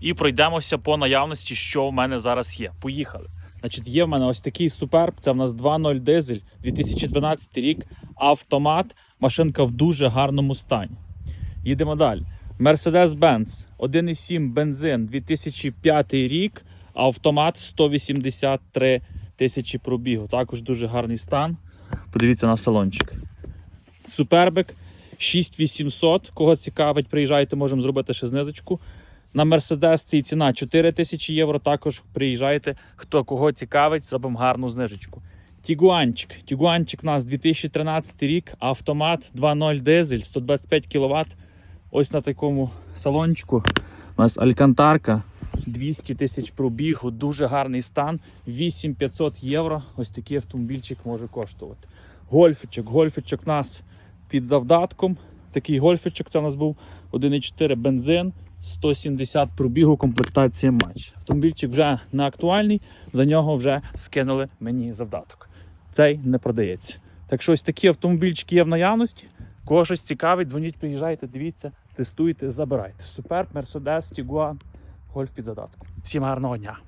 і пройдемося по наявності, що в мене зараз є. Поїхали. Значить, є в мене ось такий суперб. Це в нас 2.0 дизель, 2012 рік, автомат. Машинка в дуже гарному стані. Їдемо далі. Mercedes-Benz 1.7 бензин 2005 рік, автомат 183 тисячі пробігу. Також дуже гарний стан. Подивіться на салончик. Супербик 6800. Кого цікавить, приїжджайте, можемо зробити ще знизочку. На цій ціна 4 тисячі євро. Також приїжджайте. Хто кого цікавить, зробимо гарну знижечку. Тігуанчик. Тігуанчик у нас 2013 рік, автомат 2.0 дизель, 125 кВт. Ось на такому салончику. У нас алькантарка 200 тисяч пробігу, дуже гарний стан. 8500 євро. Ось такий автомобільчик може коштувати. Гольфичок. Гольфичок у нас під завдатком. Такий гольфичок це у нас був 1,4 бензин, 170 пробігу, комплектація матч. Автомобільчик вже не актуальний, за нього вже скинули мені завдаток. Цей не продається. Так що ось такі автомобільчики є в наявності. Кого щось цікавить, дзвоніть, приїжджайте, дивіться, тестуйте, забирайте. Суперб, Мерседес, Тігуан, гольф під задатком. Всім гарного дня!